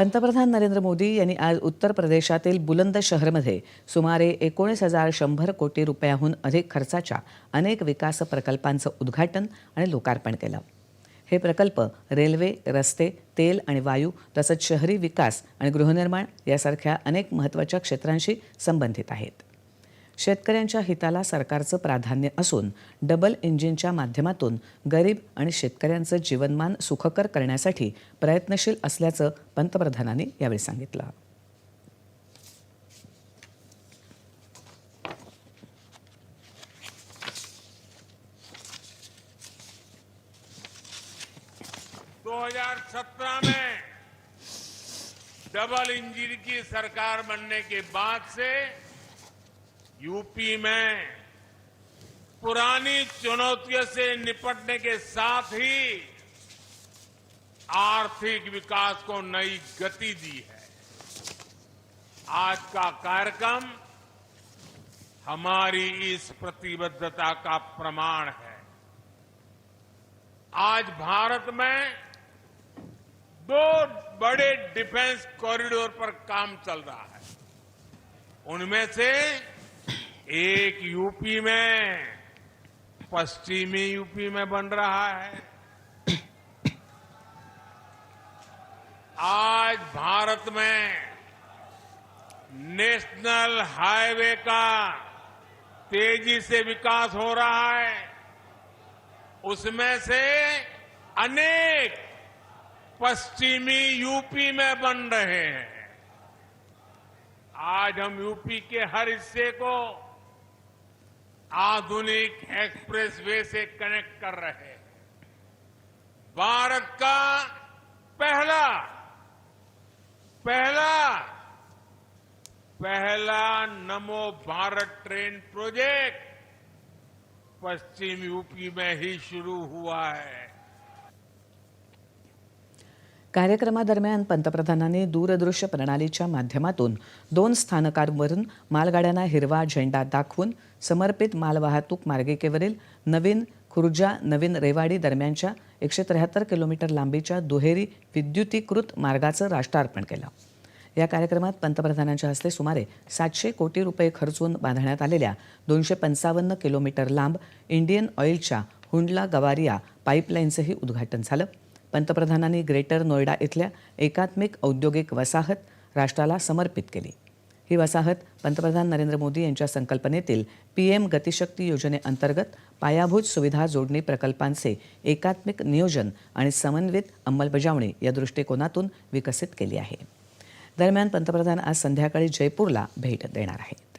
पंतप्रधान नरेंद्र मोदी यांनी आज उत्तर प्रदेशातील बुलंद शहरमध्ये सुमारे एकोणीस हजार शंभर कोटी रुपयाहून अधिक खर्चाच्या अनेक विकास प्रकल्पांचं उद्घाटन आणि लोकार्पण केलं. हे प्रकल्प रेल्वे रस्ते तेल आणि वायू तसंच शहरी विकास आणि गृहनिर्माण यासारख्या अनेक महत्त्वाच्या क्षेत्रांशी संबंधित आहेत. शेतकऱ्यांच्या हिताला सरकारचं प्राधान्य असून डबल इंजिनच्या माध्यमातून गरीब आणि शेतकऱ्यांचं जीवनमान सुखकर करण्यासाठी प्रयत्नशील असल्याचं पंतप्रधानांनी यावेळी सांगितलं. हजार सत्रह में डबल इंजन की सरकार बनने के बाद से यूपी में पुरानी चुनौतियों से निपटने के साथ ही आर्थिक विकास को नई गति दी है। आज का कार्यक्रम हमारी इस प्रतिबद्धता का प्रमाण है। आज भारत में दो बड़े डिफेंस कॉरिडोर पर काम चल रहा है। उनमें से एक यूपी में, पश्चिमी यूपी में बन रहा है। आज भारत में नेशनल हाईवे का तेज़ी से विकास हो रहा है। उसमें से अनेक पश्चिमी यूपी में बन रहे हैं। आज हम यूपी के हर हिस्से को आधुनिक एक्सप्रेसवे से कनेक्ट कर रहे हैं। भारत का पहला पहला पहला नमो भारत ट्रेन प्रोजेक्ट पश्चिम यूपी में ही शुरू हुआ है। कार्यक्रमादरम्यान पंतप्रधानांनी दूरदृश्य प्रणालीच्या माध्यमातून दोन स्थानकांवरून मालगाड्यांना हिरवा झेंडा दाखवून समर्पित मालवाहतूक मार्गिकेवरील नवीन खुर्जा नवीन रेवाडी दरम्यानच्या एकशे त्र्याहत्तर किलोमीटर लांबीच्या दुहेरी विद्युतीकृत मार्गाचं राष्ट्रार्पण केलं. या कार्यक्रमात पंतप्रधानांच्या हस्ते सुमारे सातशे कोटी रुपये खर्चून बांधण्यात आलेल्या दोनशे पंचावन्न किलोमीटर लांब इंडियन ऑइलच्या हुंडला गवारिया पाईपलाईनचंही उद्घाटन झालं. पंतप्रधानांनी ग्रेटर नोएडा इथल्या एकात्मिक औद्योगिक वसाहत राष्ट्राला समर्पित केली. ही वसाहत पंतप्रधान नरेंद्र मोदी यांच्या संकल्पनेतील पी एम गतिशक्ती योजनेअंतर्गत पायाभूत सुविधा जोडणी प्रकल्पांचे एकात्मिक नियोजन आणि समन्वित अंमलबजावणी या दृष्टिकोनातून विकसित केली आहे. दरम्यान पंतप्रधान आज संध्याकाळी जयपूरला भेट देणार आहेत.